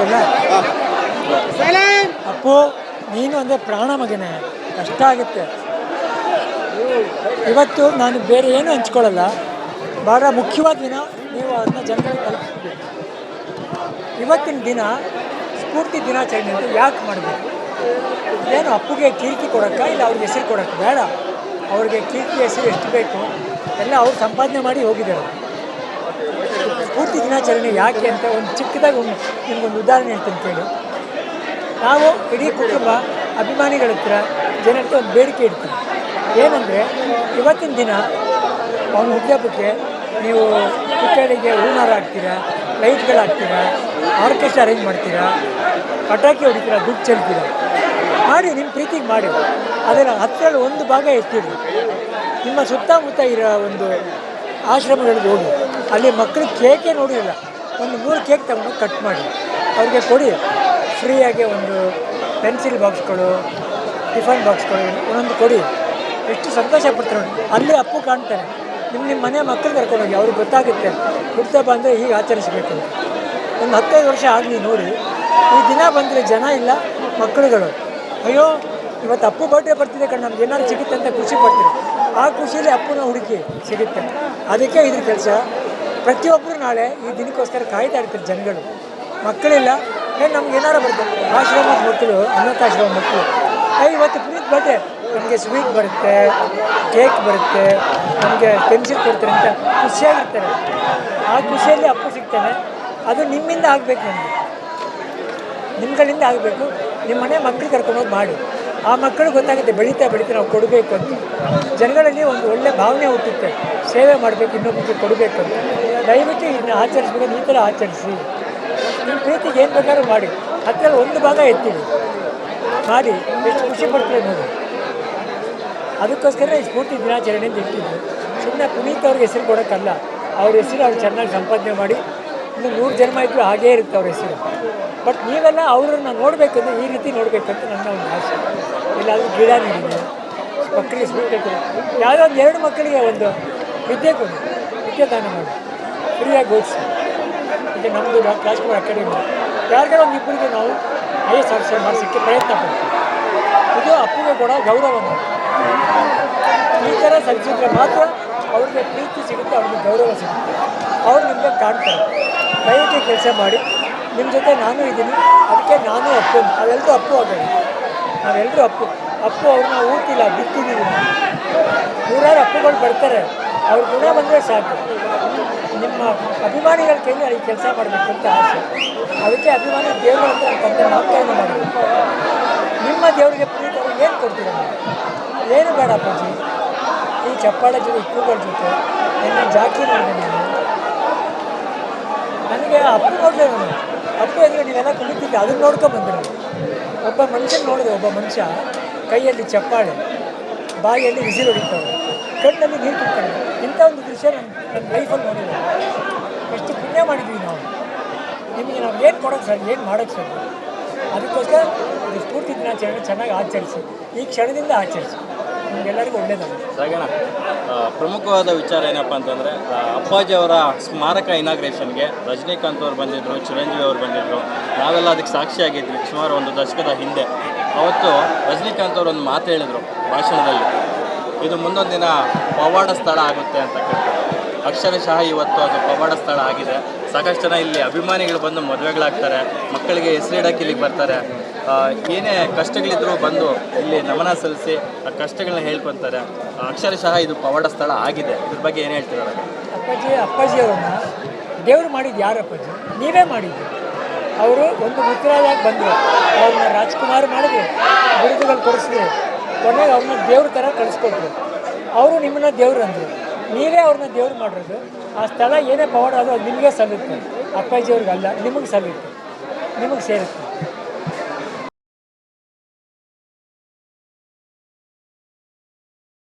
ಕೊಡ್ಲ ಅಪ್ಪು ನೀನು ಅಂದರೆ ಪ್ರಾಣ ಮಗನೇ ಕಷ್ಟ ಆಗುತ್ತೆ. ಇವತ್ತು ನಾನು ಬೇರೆ ಏನು ಹಂಚ್ಕೊಳ್ಳಲ್ಲ. ಬಹಳ ಮುಖ್ಯವಾದ ದಿನ ನೀವು ಅದನ್ನ ಜನಗಳಿಗೆ ತಲುಪಿಸ್ಬೇಕು. ಇವತ್ತಿನ ದಿನ ಸ್ಫೂರ್ತಿ ದಿನಾಚರಣೆ ಅಂತ ಯಾಕೆ ಮಾಡಬೇಕು? ಏನು ಅಪ್ಪುಗೆ ಕೀರ್ತಿ ಕೊಡೋಕ್ಕ ಇಲ್ಲ ಅವ್ರಿಗೆ ಹೆಸರು ಕೊಡೋಕ್ಕೆ? ಬೇಡ. ಅವ್ರಿಗೆ ಕೀರ್ತಿ ಹೆಸರು ಎಷ್ಟು ಬೇಕು ಎಲ್ಲ ಅವ್ರು ಸಂಪಾದನೆ ಮಾಡಿ ಹೋಗಿದ್ದಾರೆ. ಸ್ಫೂರ್ತಿ ದಿನಾಚರಣೆ ಯಾಕೆ ಅಂತ ಒಂದು ಚಿಕ್ಕದಾಗಿ ಒಂದು ನಿಮಗೊಂದು ಉದಾಹರಣೆ ಹೇಳ್ತೀನಿ ಕೇಳಿ. ನಾವು ಇಡೀ ಕುಟುಂಬ ಅಭಿಮಾನಿಗಳ ಹತ್ರ ಜನಕ್ಕೆ ಒಂದು ಬೇಡಿಕೆ ಇಡ್ತೀವಿ. ಏನಂದರೆ ಇವತ್ತಿನ ದಿನ ಅವನ ಹುಟ್ಟುಹಬ್ಬಕ್ಕೆ ನೀವು ಕಿಟ್ಟಡಿಗೆ ಹೂನಾರ ಹಾಕ್ತೀರಾ, ಲೈಟ್ಗಳು ಹಾಕ್ತೀರಾ, ಆರ್ಕೆಸ್ಟ್ರಾ ಅರೇಂಜ್ ಮಾಡ್ತೀರಾ, ಪಟಾಕಿ ಹೊಡಿತೀರಾ, ದುಡ್ಡು ಚೆಲ್ತೀರಾ? ಮಾಡಿ ನಿಮ್ಮ ಪ್ರೀತಿಗೆ ಮಾಡಿ. ಅದರ ಹತ್ತರಲ್ಲಿ ಒಂದು ಭಾಗ ಎತ್ತಿರಿ ನಿಮ್ಮ ಸುತ್ತಮುತ್ತ ಇರೋ ಒಂದು ಆಶ್ರಮಗಳಿಗೆ ಹೋಗಿ. ಅಲ್ಲಿ ಮಕ್ಕಳು ಕೇಕೇ ನೋಡಿಲ್ಲ ಒಂದು ಮೂರು ಕೇಕ್ ತಗೊಂಡು ಕಟ್ ಮಾಡಿ. ಅವ್ರಿಗೆ ಕೊಡಿ. ಫ್ರೀಯಾಗಿ ಒಂದು ಪೆನ್ಸಿಲ್ ಬಾಕ್ಸ್ಗಳು ಟಿಫನ್ ಬಾಕ್ಸ್ಗಳು ಒಂದೊಂದು ಕೊಡಿ. ಎಷ್ಟು ಸಂತೋಷ ಪಡ್ತಾರೆ ಅಲ್ಲಿ ಅಪ್ಪು ಕಾಣ್ತಾರೆ. ನಿಮ್ಮ ನಿಮ್ಮ ಮನೆ ಮಕ್ಕಳು ಕರ್ಕೊಂಡೋಗಿ ಅವ್ರಿಗೆ ಗೊತ್ತಾಗುತ್ತೆ. ಹುಡ್ತಾ ಅಂದರೆ ಹೀಗೆ ಆಚರಿಸಬೇಕು ಒಂದು ಹತ್ತೈದು ವರ್ಷ ಆಗಲಿ ನೋಡಿ. ಈ ದಿನ ಬಂದರೆ ಜನ ಇಲ್ಲ ಮಕ್ಕಳುಗಳು ಅಯ್ಯೋ, ಇವತ್ತು ಅಪ್ಪು ಬರ್ಡೇ ಬರ್ತಿದೆ ಕಣ್ಣು ನಮ್ಗೆ ಏನಾದ್ರು ಸಿಗುತ್ತೆ ಅಂತ ಖುಷಿ ಪಡ್ತೀವಿ ಆ ಖುಷಿಯಲ್ಲಿ ಅಪ್ಪನ ಹುಡುಕಿ ಸಿಗುತ್ತೆ. ಅದಕ್ಕೆ ಇದ್ರ ಕೆಲಸ. ಪ್ರತಿಯೊಬ್ಬರು ನಾಳೆ ಈ ದಿನಕ್ಕೋಸ್ಕರ ಕಾಯ್ತಾ ಇರ್ತಾರೆ ಜನಗಳು. ಮಕ್ಕಳಿಲ್ಲ ಏನು ನಮ್ಗೆ ಏನಾರು ಬರ್ತದೆ ಆಶ್ರಮದ ಮಕ್ಕಳು, ಅನಾಥಾಶ್ರಮ ಮಕ್ಕಳು. ಇವತ್ತು ಪುನೀತ್ ಬರ್ತೆ ನಮಗೆ ಸ್ವೀಟ್ ಬರುತ್ತೆ ಕೇಕ್ ಬರುತ್ತೆ, ನಮಗೆ ಪೆನ್ಸಿಲ್ ಕೊಡ್ತಾರೆ ಅಂತ ಖುಷಿಯಾಗಿರ್ತಾರೆ. ಆ ಖುಷಿಯಲ್ಲಿ ಅಪ್ಪು ಸಿಗ್ತಾನೆ. ಅದು ನಿಮ್ಮಿಂದ ಆಗಬೇಕು ನಮಗೆ. ನಿಮ್ಗಳಿಂದ ಆಗಬೇಕು. ನಿಮ್ಮ ಮನೆ ಮಕ್ಕಳು ಕರ್ಕೊಂಡೋಗಿ ಮಾಡಿ. ಆ ಮಕ್ಕಳು ಗೊತ್ತಾಗುತ್ತೆ, ಬೆಳೀತಾ ಬೆಳೀತಾ ನಾವು ಕೊಡಬೇಕು ಅಂತ. ಜನಗಳಲ್ಲಿ ಒಂದು ಒಳ್ಳೆ ಭಾವನೆ ಹುಟ್ಟುತ್ತೆ. ಸೇವೆ ಮಾಡಬೇಕು ಇನ್ನೊಬ್ಬರಿಗೆ ಕೊಡಬೇಕು ಅಂತ. ದಯವಿಟ್ಟು ಇದನ್ನ ಆಚರಿಸ್ಬೇಕು, ಈ ಥರ ಆಚರಿಸಿ. ನಿಮ್ಮ ಪ್ರೀತಿಗೆ ಏನು ಬೇಕಾದ್ರೂ ಮಾಡಿ. ಹತ್ತಿರ ಒಂದು ಭಾಗ ಎತ್ತೀವಿ ಮಾಡಿ, ಎಷ್ಟು ಖುಷಿ ಪಡ್ತೀವಿ ನೋಡಿ ಅದಕ್ಕೋಸ್ಕರ ಈ ಸ್ಫೂರ್ತಿ ದಿನಾಚರಣೆ ಅಂತ ಇಟ್ಟಿದ್ದು ಸುಮ್ಮನೆ ಪುನೀತ್ ಅವ್ರಿಗೆ ಹೆಸರು ಕೊಡೋಕ್ಕಲ್ಲ. ಅವ್ರ ಹೆಸರು ಅವ್ರು ಚೆನ್ನಾಗಿ ಸಂಪಾದನೆ ಮಾಡಿ, ಇನ್ನು ನೂರು ಜನ್ಮ ಇದ್ದರೂ ಹಾಗೇ ಇರುತ್ತೆ ಅವ್ರ ಹೆಸರು. ಬಟ್ ನೀವೆಲ್ಲ ಅವ್ರನ್ನ ನೋಡಬೇಕಂದ್ರೆ ಈ ರೀತಿ ನೋಡಬೇಕಂತ ನನ್ನ ಒಂದು ಆಸೆ. ಇಲ್ಲಾದರೂ ಗಿಡ ನೀಡಿದೆ ಮಕ್ಕಳಿಗೆ ಕೊಡಿ ಯಾವುದೋ ಒಂದು ಎರಡು ಮಕ್ಕಳಿಗೆ ಒಂದು ವಿದ್ಯೆ ಕೊಡಿ. ವಿದ್ಯೆ ದಾನ ಮಾಡಿ. ಫ್ರೀಯಾಗಿ ಓದಿಸಿ ಈಗ ನಮ್ಮದು ರಾಜ್ಕುಮಾರ್ ಅಕಾಡೆಮಿ. ಯಾರಿಗಾರ ಒಂದು ಇಬ್ಬರಿಗೆ ನಾವು ಐ ಎಸ್ ಆಫೀಸರ್ ಮಾಡಿಸೋಕ್ಕೆ ಪ್ರಯತ್ನ ಪಡ್ತೀವಿ. ಇದು ಅಪ್ಪಿಗೆ ಕೂಡ ಗೌರವ ಈ ಥರ ಸಲ್ಲಿಸಿದ್ರೆ ಮಾತ್ರ ಅವ್ರಿಗೆ ಪ್ರೀತಿ ಸಿಗುತ್ತೆ, ಅವ್ರಿಗೆ ಗೌರವ ಸಿಗುತ್ತೆ. ಅವ್ರು ನಿಮಗೆ ಕಾಣ್ತಾರೆ. ದಯವಿಟ್ಟು ಕೆಲಸ ಮಾಡಿ. ನಿಮ್ಮ ಜೊತೆ ನಾನು ಇದ್ದೀನಿ. ಅದಕ್ಕೆ ನಾನು ಅಪ್ಪು ನಾವೆಲ್ಲರೂ ಅಪ್ಪು ಆಗೋದು ನಾವೆಲ್ಲರೂ ಅಪ್ಪು. ಅಪ್ಪು ಅವ್ರನ್ನ ಊಟಿಲ್ಲ ಬಿತ್ತಿದ್ದೀವಿ ನೂರಾರು ಅಪ್ಪುಗಳು ಬರ್ತಾರೆ. ಅವ್ರ ಗುಣ ಬಂದರೆ ಸಾಕು. ನಿಮ್ಮ ಅಭಿಮಾನಿಗಳ ಕೈಲಿ ಅಲ್ಲಿ ಕೆಲಸ ಮಾಡಬೇಕು ಅಂತ ಆಸೆ. ಅದಕ್ಕೆ ಅಭಿಮಾನಿ ದೇವರು ಅಂತ ನಾಮಕರಣ ಮಾಡಬೇಕು ನಿಮ್ಮ ದೇವರಿಗೆ ಪ್ರೀತಿ ಏನು ಕೊಡ್ತೀರ? ಏನು ಬೇಡ ಅಪ್ಪಾಜಿ. ಈ ಚಪ್ಪಾಳೆ ಜೊತೆ, ಉಪ್ಪುಗಳ ಜೊತೆ, ನಿನ್ನೆ ಜಾಕಿ ನೋಡಿದೆ ನಾನು. ನನಗೆ ಅಪ್ಪು ನೋಡಿದೆ ನಾನು. ಅಪ್ಪು ಎದುರು ನೀವೆಲ್ಲ ಕುಳಿತಿದ್ದೆ ಅದನ್ನ ನೋಡ್ಕೊಂಡು ಬಂದಿರೋ. ಒಬ್ಬ ಮನುಷ್ಯನ ನೋಡಿದೆ, ಒಬ್ಬ ಮನುಷ್ಯ ಕೈಯಲ್ಲಿ ಚಪ್ಪಾಳೆ. ಬಾಯಿಯಲ್ಲಿ ವಿಸಿಲ್ ಹೊಡಿತಾರೆ ಕಣ್ಣಲ್ಲಿ ನೀರು ಕುಡ್ತಾರೆ ಇಂಥ ಒಂದು ದೃಶ್ಯ ನನ್ನ ನನ್ನ ಲೈಫಲ್ಲಿ ನೋಡಿಲ್ಲ ಎಷ್ಟು ಪುಣ್ಯ ಮಾಡಿದ್ವಿ ನಾವು. ನಿಮಗೆ ನಾವು ಏನು ಕೊಡೋಕ್ಕೆ ಸರ್ ಏನು ಮಾಡೋಕ್ಕೆ ಸರ್ ಅದಕ್ಕೋಸ್ಕರ ಇದು ಸ್ಫೂರ್ತಿ ದಿನಾಚರಣೆ ಚೆನ್ನಾಗಿ ಆಚರಿಸಿ. ಈ ಕ್ಷಣದಿಂದ ಆಚರಿಸಿ. ನಿಮಗೆಲ್ಲರಿಗೂ ಒಳ್ಳೆಯದಾಗುತ್ತೆ ಸಾಗಣ ಪ್ರಮುಖವಾದ ವಿಚಾರ ಏನಪ್ಪ ಅಂತಂದರೆ ಅಪ್ಪಾಜಿ ಅವರ ಸ್ಮಾರಕ ಇನಾಗ್ರೇಷನ್ಗೆ ರಜನಿಕಾಂತ್ ಅವರು ಬಂದಿದ್ದರು ಚಿರಂಜೀವಿ ಅವರು ಬಂದಿದ್ದರು ನಾವೆಲ್ಲ ಅದಕ್ಕೆ ಸಾಕ್ಷಿಯಾಗಿದ್ವಿ. ಸುಮಾರು ಒಂದು ದಶಕದ ಹಿಂದೆ. ಅವತ್ತು ರಜನಿಕಾಂತ್ ಅವರು ಒಂದು ಮಾತು ಹೇಳಿದರು ಭಾಷಣದಲ್ಲಿ. ಇದು ಮುಂದೊಂದು ದಿನ ಪವಾಡ ಸ್ಥಳ ಆಗುತ್ತೆ ಅಂತ ಅಕ್ಷರಶಃ ಇವತ್ತು ಅದು ಪವಾಡ ಸ್ಥಳ ಆಗಿದೆ. ಸಾಕಷ್ಟು ಜನ ಇಲ್ಲಿ ಅಭಿಮಾನಿಗಳು ಬಂದು ಮದುವೆಗಳಾಗ್ತಾರೆ, ಮಕ್ಕಳಿಗೆ ಹೆಸರಿಡಕ್ಕೆ ಇಲ್ಲಿಗೆ ಬರ್ತಾರೆ. ಏನೇ ಕಷ್ಟಗಳಿದ್ರೂ ಬಂದು ಇಲ್ಲಿ ನಮನ ಸಲ್ಲಿಸಿ ಆ ಕಷ್ಟಗಳನ್ನ ಹೇಳ್ಕೊತಾರೆ. ಅಕ್ಷರಶಃ ಇದು ಪವಾಡ ಸ್ಥಳ ಆಗಿದೆ. ಇದ್ರ ಬಗ್ಗೆ ಏನು ಹೇಳ್ತಿದ್ದಾರೆ? ಅಪ್ಪಾಜಿ ಅಪ್ಪಾಜಿ ಅವರನ್ನ ದೇವರು ಮಾಡಿದ್ದು ಯಾರು ಅಪ್ಪಾಜಿ? ನೀವೇ ಮಾಡಿದ್ದು. ಅವರು ಒಂದು ಮಿತ್ರರಾಗಿ ಬಂದರು. ಅವ್ರನ್ನ ರಾಜ್ಕುಮಾರ್ ಮಾಡಿದ್ರು. ಬಿರುದುಗಳು ಕೊಡಿಸಿದ್ರು. ಕೊನೆಗೆ ಅವ್ರನ್ನ ದೇವ್ರ ಥರ ಕಳಿಸ್ಕೊಟ್ರು. ಅವರು ನಿಮ್ಮನ್ನ ದೇವ್ರು ಅಂದರು. ನೀವೇ ಅವ್ರನ್ನ ದೇವ್ರು ಮಾಡಿರೋದು. ಆ ಸ್ಥಳ ಏನೇ ಪವಾಡ ಅದು ಅದು ನಿಮಗೆ ಸಲ್ಲುತ್ತೆ. ಅಪ್ಪಾಜಿಯವ್ರಿಗಲ್ಲ, ನಿಮಗೆ ಸಲ್ಲುತ್ತೆ. ನಿಮಗೆ ಸೇರುತ್ತೆ.